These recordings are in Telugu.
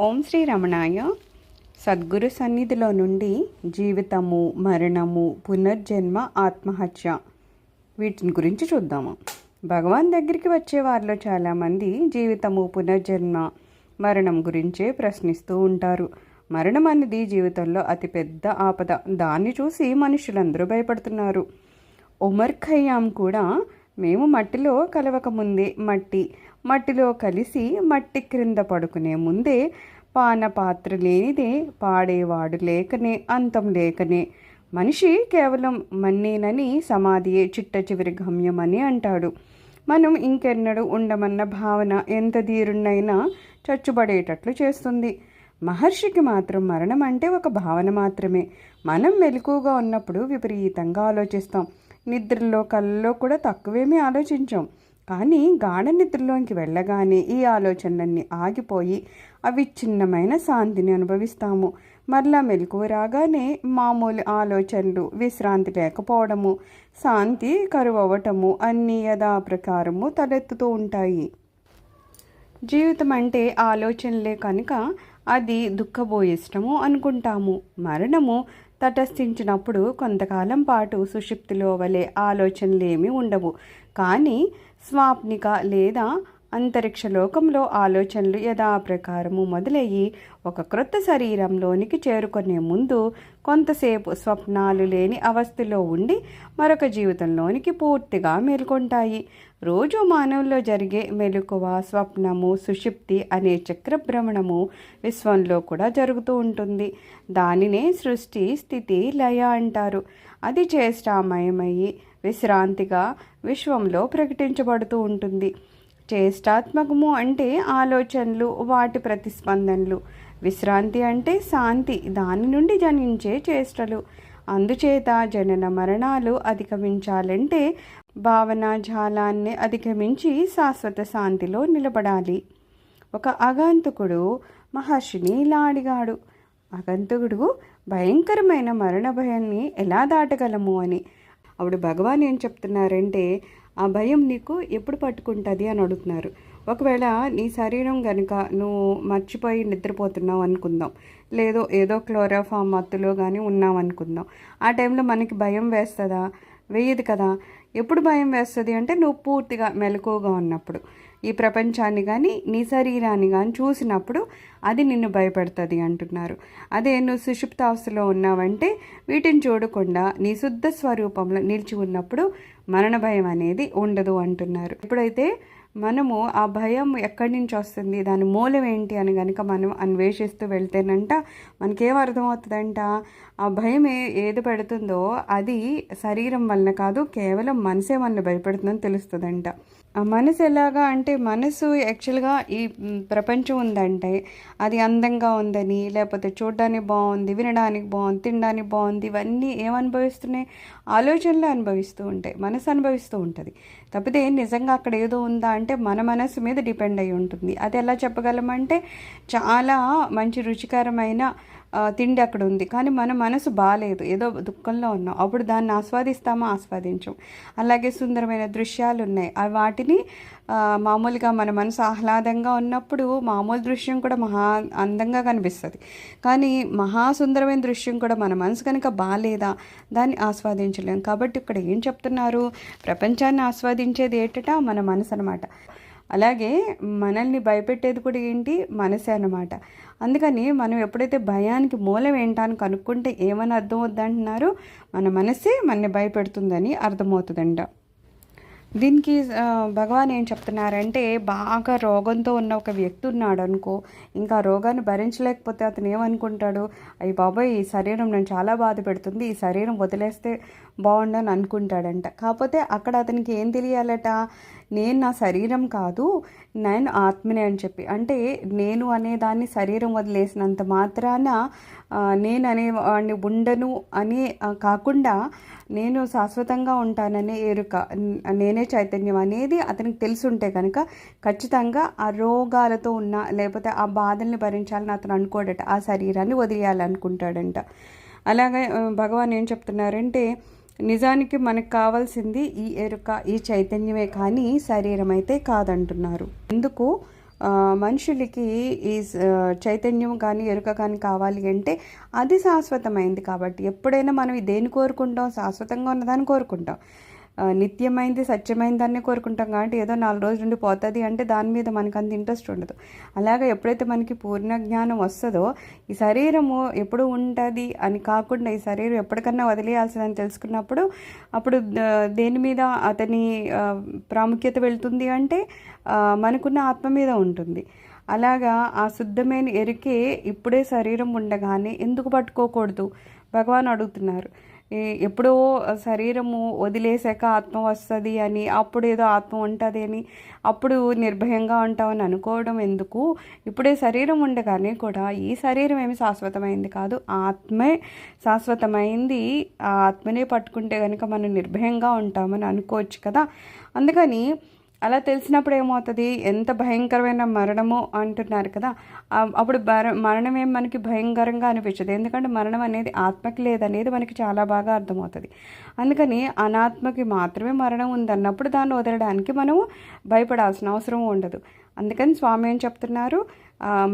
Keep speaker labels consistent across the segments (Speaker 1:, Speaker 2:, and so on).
Speaker 1: ఓం శ్రీ రమణాయ. సద్గురు సన్నిధిలో నుండి జీవితము మరణము పునర్జన్మ ఆత్మహత్య వీటిని గురించి చూద్దాము. భగవాన్ దగ్గరికి వచ్చే వారిలో చాలామంది జీవితము పునర్జన్మ మరణం గురించే ప్రశ్నిస్తూ ఉంటారు. మరణం అనేది జీవితంలో అతిపెద్ద ఆపద. దాన్ని చూసి మనుషులందరూ భయపడుతున్నారు. ఉమర్ ఖయ్యాం కూడా మేము మట్టిలో కలవక ముందే మట్టి మట్టిలో కలిసి మట్టి క్రింద పడుకునే ముందే పాన పాత్ర లేనిదే పాడేవాడు లేకనే అంతం లేకనే. మనిషి కేవలం మన్నేనని సమాధియే చిట్ట చివరి గమ్యమని అంటాడు. మనం ఇంకెన్నడూ ఉండమన్న భావన ఎంత ధీరుణ్ణైనా చచ్చుబడేటట్లు చేస్తుంది. మహర్షికి మాత్రం మరణం అంటే ఒక భావన మాత్రమే. మనం మెలకుగా ఉన్నప్పుడు విపరీతంగా ఆలోచిస్తాం. నిద్రలో కళ్ళలో కూడా తక్కువేమీ ఆలోచించాం. కానీ గాఢ నిద్రలోకి వెళ్ళగానే ఈ ఆలోచనలన్నీ ఆగిపోయి అవిచ్ఛిన్నమైన శాంతిని అనుభవిస్తాము. మరలా మెలకువ రాగానే మామూలు ఆలోచనలు విశ్రాంతి లేకపోవడము శాంతి కరువవటము అన్నీ యథాప్రకారము తలెత్తుతూ ఉంటాయి. జీవితం అంటే ఆలోచనలే కనుక అది దుఃఖబోయిష్టము అనుకుంటాము. మరణము తటస్థించినప్పుడు కొంతకాలం పాటు సుషిప్తిలో వలె ఆలోచనలేమీ ఉండవు. కానీ స్వాప్నిక లేదా అంతరిక్ష లోకంలో ఆలోచనలు యథాప్రకారము మొదలయ్యి ఒక క్రొత్త శరీరంలోనికి చేరుకునే ముందు కొంతసేపు స్వప్నాలు లేని అవస్థలో ఉండి మరొక జీవితంలోనికి పూర్తిగా మేల్కొంటాయి. రోజు మానవుల్లో జరిగే మెలకువ స్వప్నము సుషిప్తి అనే చక్రభ్రమణము విశ్వంలో కూడా జరుగుతూ ఉంటుంది. దానినే సృష్టి స్థితి లయ అంటారు. అది చేష్టామయమయ్యి విశ్రాంతిగా విశ్వంలో ప్రకటించబడుతూ ఉంటుంది. చేష్టాత్మకము అంటే ఆలోచనలు వాటి ప్రతిస్పందనలు. విశ్రాంతి అంటే శాంతి దాని నుండి జనించే చేష్టలు. అందుచేత జనన మరణాలు అధిగమించాలంటే భావన జాలాన్ని అధిగమించి శాశ్వత శాంతిలో నిలబడాలి. ఒక అగంతుకుడు మహర్షిని ఇలా అడిగాడు అగంతుకుడు భయంకరమైన మరణ భయాన్ని ఎలా దాటగలము? అని. అప్పుడు భగవాన్ ఏం చెప్తున్నారంటే ఆ భయం నీకు ఎప్పుడు పట్టుకుంటుంది అని అడుగుతున్నారు. ఒకవేళ నీ శరీరం కనుక నువ్వు మర్చిపోయి నిద్రపోతున్నావు అనుకుందాం. లేదో ఏదో క్లోరోఫామ్ మత్తులో కానీ ఉన్నావు అనుకుందాం. ఆ టైంలో మనకి భయం వేస్తుందా? వేయదు కదా. ఎప్పుడు భయం వేస్తుంది అంటే నువ్వు పూర్తిగా మెలకువగా ఉన్నప్పుడు. ఈ ప్రపంచాన్ని కానీ నీ శరీరాన్ని కానీ చూసినప్పుడు అది నిన్ను భయపెడుతుంది అంటున్నారు. అదే నువ్వు సుషుప్తావస్థలో ఉన్నావంటే వీటిని చూడకుండా నీ శుద్ధ స్వరూపంలో నిలిచి ఉన్నప్పుడు మరణ భయం అనేది ఉండదు అంటున్నారు. ఎప్పుడైతే మనము ఆ భయం ఎక్కడి నుంచి వస్తుంది దాని మూలం ఏంటి అని కనుక మనం అన్వేషిస్తూ వెళ్తేనంట మనకేం అర్థమవుతుందంట? ఆ భయం ఏ ఏది పెడుతుందో అది శరీరం వలన కాదు కేవలం మనసే మన భయపెడుతుందని తెలుస్తుందంట. మనసు ఎలాగా అంటే మనసు యాక్చువల్గా ఈ ప్రపంచం ఉందంటే అది అందంగా ఉందని లేకపోతే చూడడానికి బాగుంది వినడానికి బాగుంది తినడానికి బాగుంది ఇవన్నీ ఏమనుభవిస్తున్నాయి ఆలోచనలు అనుభవిస్తూ ఉంటాయి మనసు అనుభవిస్తూ ఉంటుంది. తప్పితే నిజంగా అక్కడ ఏదో ఉందా అంటే మన మనసు మీద డిపెండ్ అయి ఉంటుంది. అది ఎలా చెప్పగలమంటే చాలా మంచి రుచికరమైన తిండి అక్కడ ఉంది. కానీ మన మనసు బాగాలేదు ఏదో దుఃఖంలో ఉన్నాం. అప్పుడు దాన్ని ఆస్వాదిస్తామా? ఆస్వాదించం. అలాగే సుందరమైన దృశ్యాలు ఉన్నాయి. అవి వాటిని మామూలుగా మన మనసు ఆహ్లాదంగా ఉన్నప్పుడు మామూలు దృశ్యం కూడా మహా అందంగా కనిపిస్తుంది. కానీ మహా సుందరమైన దృశ్యం కూడా మన మనసు కనుక బాగాలేదా దాన్ని ఆస్వాదించలేం. కాబట్టి ఇక్కడ ఏం చెప్తున్నారు? ప్రపంచాన్ని ఆస్వాదించేది ఏటటా? మన మనసు అనమాట అలాగే మనల్ని భయపెట్టేది కూడా ఏంటి? మనసే అనమాట అందుకని మనం ఎప్పుడైతే భయానికి మూలం ఏంటని కనుక్కుంటే ఏమని అర్థమవుద్దంటున్నారు మన మనసే మనని భయపెడుతుందని అర్థమవుతుందంట. దీనికి భగవాన్ ఏం చెప్తున్నారంటే బాగా రోగంతో ఉన్న ఒక వ్యక్తి ఉన్నాడు అనుకో ఇంకా రోగాన్ని భరించలేకపోతే అతను ఏమనుకుంటాడు? అయ్యి బాబాయ్ ఈ శరీరం నేను చాలా బాధ పెడుతుంది ఈ శరీరం వదిలేస్తే బాగుండని అనుకుంటాడంట. కాకపోతే అక్కడ అతనికి ఏం తెలియాలట? నేను నా శరీరం కాదు నేను ఆత్మనే అని చెప్పి. అంటే నేను అనేదాన్ని శరీరం వదిలేసినంత మాత్రాన నేను అనేవాడిని ఉండను అని కాకుండా నేను శాశ్వతంగా ఉంటాననే ఎరుక నేనే చైతన్యం అనేది అతనికి తెలుసుంటే కనుక ఖచ్చితంగా ఆ రోగాలతో ఉన్న లేకపోతే ఆ బాధల్ని భరించాలని అతను అనుకోడట ఆ శరీరాన్ని వదిలేయాలనుకుంటాడంట. అలాగే భగవాన్ ఏం చెప్తున్నారంటే నిజానికి మనకు కావాల్సింది ఈ ఎరుక ఈ చైతన్యమే కానీ శరీరం అయితే కాదంటున్నారు. ఎందుకు? మనుషులకి ఈ చైతన్యం కానీ ఎరుక కానీ కావాలి అంటే అది శాశ్వతమైంది కాబట్టి. ఎప్పుడైనా మనం దేని కోరుకుంటాం? శాశ్వతంగా ఉన్నదాన్ని కోరుకుంటాం. నిత్యమైంది సత్యమైంది దాన్ని కోరుకుంటాం కాబట్టి ఏదో నాలుగు రోజులు నుండి పోతుంది అంటే దాని మీద మనకు అంత ఇంట్రెస్ట్ ఉండదు. అలాగే ఎప్పుడైతే మనకి పూర్ణ జ్ఞానం వస్తుందో ఈ శరీరము ఎప్పుడు ఉంటుంది అని కాకుండా ఈ శరీరం ఎప్పటికన్నా వదిలేయాల్సిందని తెలుసుకున్నప్పుడు అప్పుడు దేని మీద అతని ప్రాముఖ్యత వెళ్తుంది అంటే మనకున్న ఆత్మ మీద ఉంటుంది. అలాగా ఆ శుద్ధమైన ఎరికే ఇప్పుడే శరీరం ఉండగానే ఎందుకు పట్టుకోకూడదు? భగవాన్ అడుగుతున్నారు. ఎప్పుడో శరీరము వదిలేసాక ఆత్మ వస్తుంది అని అప్పుడు ఏదో ఆత్మ ఉంటుంది అని అప్పుడు నిర్భయంగా ఉంటామని అనుకోవడం ఎందుకు? ఇప్పుడే శరీరం ఉండగానే కూడా ఈ శరీరం ఏమి శాశ్వతమైంది కాదు. ఆత్మే శాశ్వతమైంది. ఆ ఆత్మనే పట్టుకుంటే కనుక మనం నిర్భయంగా ఉంటామని అనుకోవచ్చు కదా. అందుకని అలా తెలిసినప్పుడు ఏమవుతుంది? ఎంత భయంకరమైన మరణము అంటున్నారు కదా. అప్పుడు మరణం ఏం మనకి భయంకరంగా అనిపించదు. ఎందుకంటే మరణం అనేది ఆత్మకి లేదనేది మనకి చాలా బాగా అర్థమవుతుంది. అందుకని అనాత్మకి మాత్రమే మరణం ఉందన్నప్పుడు దాన్ని వదలడానికి మనము భయపడాల్సిన అవసరం ఉండదు. అందుకని స్వామి ఏం చెప్తున్నారు?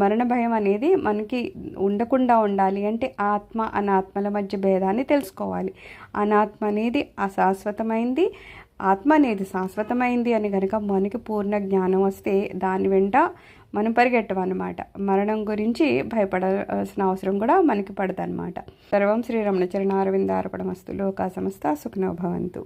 Speaker 1: మరణ భయం అనేది మనకి ఉండకుండా ఉండాలి అంటే ఆత్మ అనాత్మల మధ్య భేదాన్ని తెలుసుకోవాలి. అనాత్మ అనేది అశాశ్వతమైంది. ఆత్మ అనేది శాశ్వతమైంది అని కనుక మనకి పూర్ణ జ్ఞానం వస్తే దాని వెంట మనం పరిగెట్టమన్నమాట మరణం గురించి భయపడాల్సిన అవసరం కూడా మనకి పడదన్నమాట. సర్వం శ్రీరమణ చరణారవిందార్పణమస్తు లోకా సమస్త సంస్థ భవంతు.